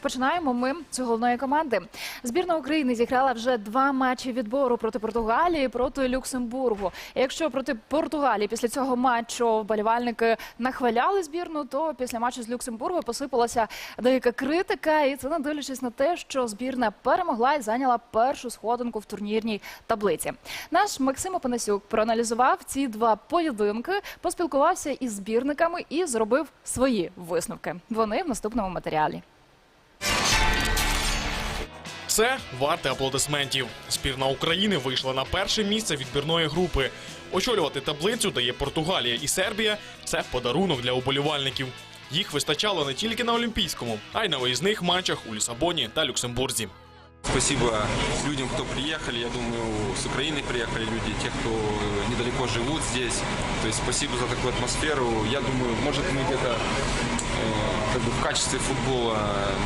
Починаємо ми з головної команди. Збірна України зіграла вже два матчі відбору проти Португалії, проти Люксембургу. Якщо проти Португалії після цього матчу вболівальники нахваляли збірну, то після матчу з Люксембургом посипалася деяка критика, і це не дивлячись на те, що збірна перемогла і зайняла першу сходинку в турнірній таблиці. Наш Максим Опанасюк проаналізував ці два поєдинки, поспілкувався із збірниками і зробив свої висновки. Вони в наступному матеріалі. Це варте аплодисментів. Збірна України вийшла на перше місце відбірної групи. Очолювати таблицю дає Португалія і Сербія. Це подарунок для уболівальників. Їх вистачало не тільки на Олімпійському, а й на виїзних матчах у Лісабоні та Люксембурзі. Спасибо людям, кто приехали. Я думаю, с Украины приехали люди, те, кто э, недалеко живут здесь. То есть спасибо за такую атмосферу. Я думаю, может мы где-то э, как бы в качестве футбола,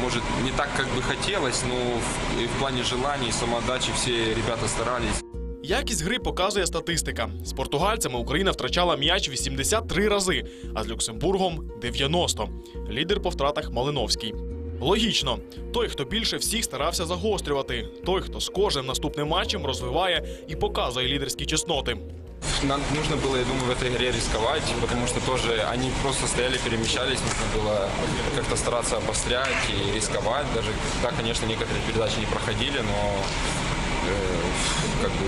может не так, как бы хотелось, но в, и в плане желаний, самоотдачи все ребята старались. Якість гри показує статистика. З португальцями Україна втрачала м'яч 83 рази, а з Люксембургом 90. Лідер по втратах Малиновський. Логічно, той, хто більше всіх старався загострювати, той, хто з кожним наступним матчем розвиває і показує лідерські чесноти Нам нужно было, я думаю, в этой игре рисковать, потому что тоже они просто стояли, перемещались, нужно было как-то стараться обострять и рисковать. Даже, да, конечно, некоторые передачи не проходили, но э, как бы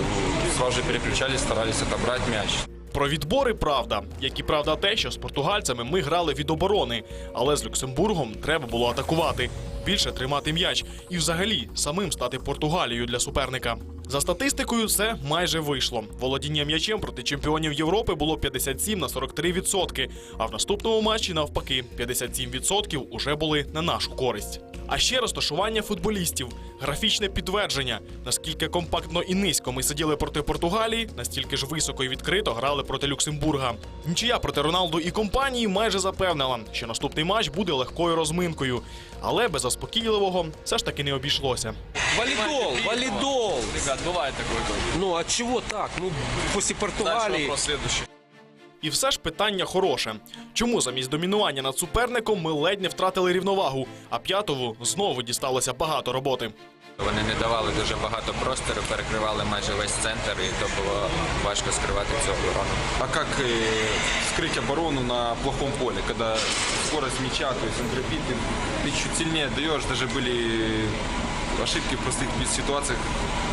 сразу же переключались, старались отобрать мяч. Про відбори правда, як і правда те, що з португальцями ми грали від оборони, але з Люксембургом треба було атакувати, більше тримати м'яч і взагалі самим стати Португалією для суперника. За статистикою, це майже вийшло. Володіння м'ячем проти чемпіонів Європи було 57 на 43 відсотки. А в наступному матчі навпаки 57 відсотків уже були на нашу користь. А ще розташування футболістів, графічне підтвердження, наскільки компактно і низько ми сиділи проти Португалії, настільки ж високо і відкрито грали проти Люксембурга. Нічия проти Роналду і компанії майже запевнила, що наступний матч буде легкою розминкою, але без заспокійливого все ж таки не обійшлося. Валидол, валидол. Ребят, бывает такое тоже. Ну а чего так? Ну, после Дальше вопрос следующий. І все ж питання хороше. Чому замість домінування над суперником ми ледь не втратили рівновагу, а п'ятову знову дісталося багато роботи. Вони не давали дуже багато простору, перекривали майже весь центр, і то було важко скривати цю оборону. А как э, скрыть оборону на плохом поле, когда скорость мяча, то есть он ты, ты чуть сильнее даешь, даже были ошибки в простых ситуациях,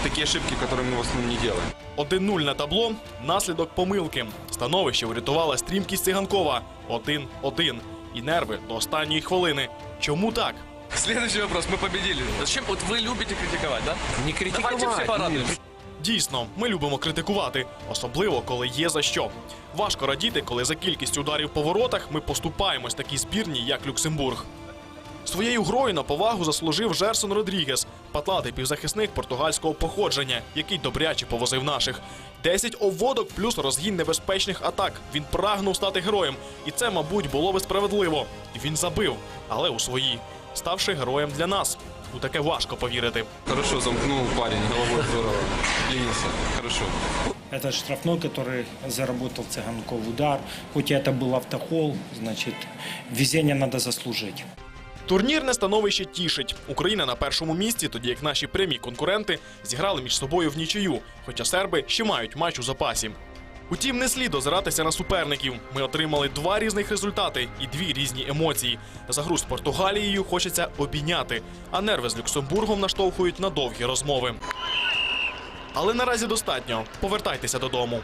такие ошибки, которые мы в основном не делаем. 1-0 на табло наслідок помилки. Становище врятувала стрімкість циганкова. 1-1. І нерви до останньої хвилини. Чому так? Следующий вопрос. Мы победили. Зачем? Вот вы любите критиковать, да? Не Давайте все критиковать. порадуемся. Дійсно, ми любимо критикувати, особливо коли є за що. Важко радіти, коли за кількістю ударів по воротах ми поступаємось такій збірні, як Люксембург. Своєю грою на повагу заслужив Жерсон Родрігес, патлатий півзахисник португальського походження, який добряче повозив наших. 10 обводок плюс розгін небезпечних атак. Він прагнув стати героєм, і це, мабуть, було би справедливо. Він забив, але у свої, ставши героєм для нас. У таке важко повірити. Хорошо замкнул парень, головой здорово. Ленился. Хорошо. Это штрафной, который заработал Цыганков удар. Хоть и это был автохол, значит, везение надо заслужить. Турнірне становище тішить. Україна на першому місці, тоді як наші прямі конкуренти зіграли між собою в нічию, хоча серби ще мають матч у запасі. Утім, не слід озиратися на суперників. Ми отримали два різних результати і дві різні емоції. За гру з Португалією хочеться обійняти, а нерви з Люксембургом наштовхують на довгі розмови. Але наразі достатньо. Повертайтеся додому.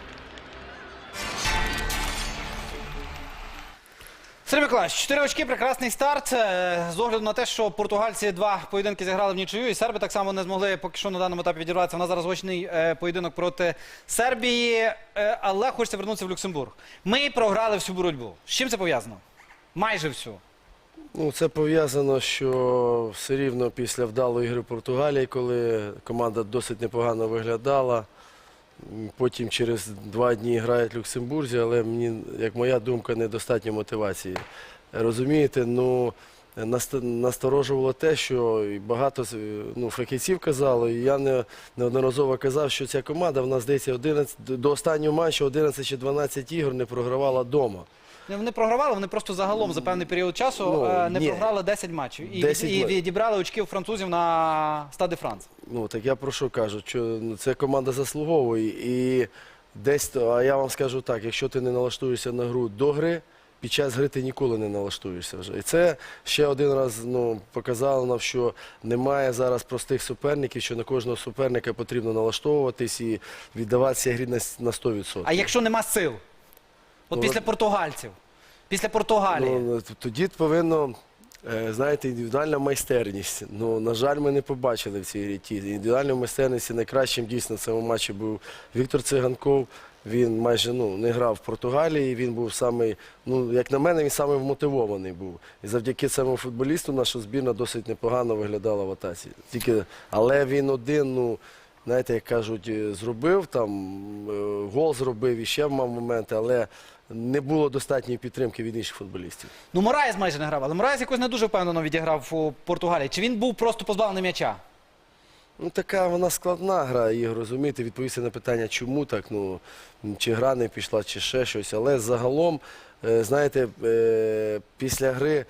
Сергій Миколаївич, 4 очки, прекрасний старт. Е, З огляду на те, що португальці два поєдинки зіграли в нічию, і серби так само не змогли поки що на даному етапі відірватися. У нас зараз гучний е, поєдинок проти Сербії, е, але хочеться вернутися в Люксембург. Ми програли всю боротьбу. З чим це пов'язано? Майже всю. Ну, це пов'язано, що все рівно після вдалої гри Португалії, коли команда досить непогано виглядала. Потім через два дні грають в Люксембурзі, але мені, як моя думка, недостатньо мотивації. Розумієте, ну насторожувало те, що багато ну, фахівців казали, і я не, неодноразово казав, що ця команда, вона здається, 11, до останнього матчу 11 чи 12 ігор не програвала вдома. Вони програвали, вони просто загалом за певний період часу Ну, е, не ні. програли 10 матчів. І, 10 і ма- відібрали очки у французів на Стади Франц. Ну так я про що кажу, що ну, це команда заслуговує і десь, то- а я вам скажу так, якщо ти не налаштуєшся на гру до гри, під час гри ти ніколи не налаштуєшся вже. І це ще один раз ну, показало нам, що немає зараз простих суперників, що на кожного суперника потрібно налаштовуватись і віддаватися грі на, с- на 100%. А якщо нема сил? От Ну, після португальців, після Португалії. Ну, тоді повинно, е, знаєте, індивідуальна майстерність. Ну, на жаль, ми не побачили в цій грі. ті. Індивідуальної майстерності найкращим дійсно в цьому матчі був Віктор Циганков. Він майже ну, не грав в Португалії. Він був самий, ну як на мене, він самий вмотивований був. І завдяки цьому футболісту наша збірна досить непогано виглядала в атаці. Тільки, але він один, ну. Знаєте, як кажуть, е, зробив там е, гол зробив і ще мав моменти, але не було достатньої підтримки від інших футболістів. Ну, Мораєс майже не грав, але Мораєс якось не дуже впевнено відіграв у Португалії. Чи він був просто позбавлений м'яча? Ну, така вона складна гра, Ігор, розумієте, відповісти на питання, чому так, ну, чи гра не пішла, чи ще щось. Але загалом, е, знаєте, е, після гри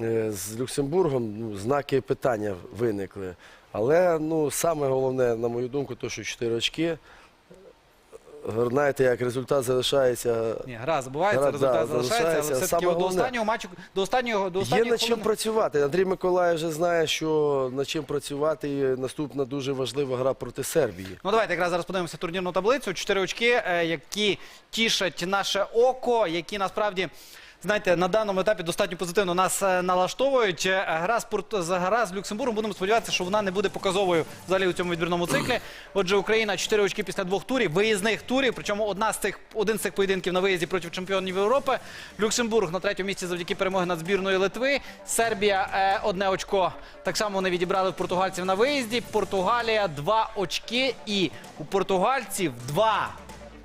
е, з Люксембургом ну, знаки питання виникли. Але ну, саме головне, на мою думку, то, що 4 очки. Знаєте, як результат залишається. Ні, гра забувається, Гра, результат да, залишається, але залишається. все-таки Саме до головне- останнього матчу, до останнього, до Є над чим працювати. Андрій Миколаїв вже знає, що над чим працювати. І наступна дуже важлива гра проти Сербії. Ну давайте якраз зараз подивимося турнірну таблицю. Чотири очки, е, які тішать наше око, які насправді. Знаєте, на даному етапі достатньо позитивно нас е, налаштовують. Е, Гра з, Порт... з- гра з Люксембургом, будемо сподіватися, що вона не буде показовою взагалі у цьому відбірному циклі. Отже, Україна 4 очки після двох турів, виїзних турів. Причому одна з цих, один з цих поєдинків на виїзді проти чемпіонів Європи. Люксембург на третьому місці завдяки перемоги над збірною Литви. Сербія е, одне очко. Так само вони відібрали португальців на виїзді. Португалія два очки. І у португальців два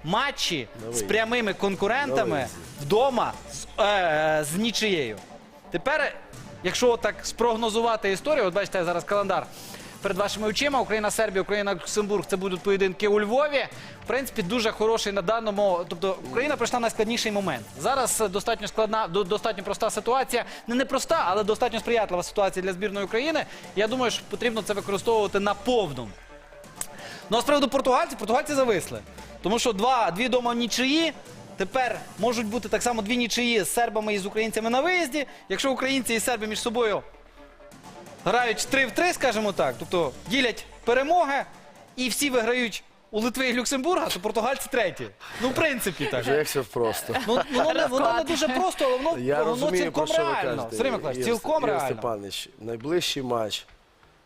матчі з прямими конкурентами вдома з, е, з нічиєю. Тепер, якщо так спрогнозувати історію, от бачите зараз календар перед вашими очима. Україна, Сербія, Україна, Люксембург. Це будуть поєдинки у Львові. В принципі, дуже хороший на даному. Тобто Україна пройшла найскладніший момент. Зараз е, достатньо складна, достатньо проста ситуація. Не непроста, але достатньо сприятлива ситуація для збірної України. Я думаю, що потрібно це використовувати на повну. Ну а з приводу португальців, португальці зависли. Тому що два, дві дома нічиї. Тепер можуть бути так само дві нічиї з сербами і з українцями на виїзді. Якщо українці і серби між собою грають 3 в 3, скажімо так, тобто ділять перемоги і всі виграють у Литви і Люксембурга, то португальці треті. Ну, в принципі, так. Вже як все просто. Ну, воно, не, воно не дуже просто, але воно, Я воно розумію, про цілком що ви реально. кажете. Сергій Миколаївич, Ігор- цілком Ігор реально. Степанович, найближчий матч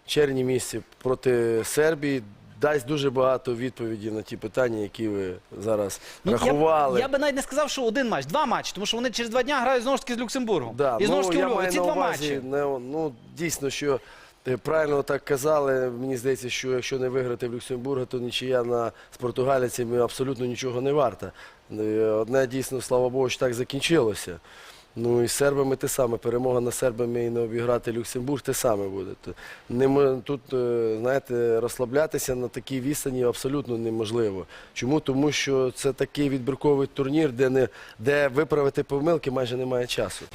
в червні місяці проти Сербії дасть дуже багато відповідей на ті питання, які ви зараз Ну, рахували. Я, я би навіть не сказав, що один матч, два матчі, тому що вони через два дня грають знову ж таки з Люксембургом. Да, і знову ж ну, таки я Львові. маю Ці на два увазі, матчі. не, ну, дійсно, що е, правильно так казали, мені здається, що якщо не виграти в Люксембурга, то нічия на, з португалійцями абсолютно нічого не варта. Е, Одне дійсно, слава Богу, що так закінчилося. Ну і з сербами те саме. Перемога над сербами і не обіграти Люксембург те саме буде. Не мо- тут, е, знаєте, розслаблятися на такій відстані абсолютно неможливо. Чому? Тому що це такий відбірковий турнір, де, не, де виправити помилки майже немає часу.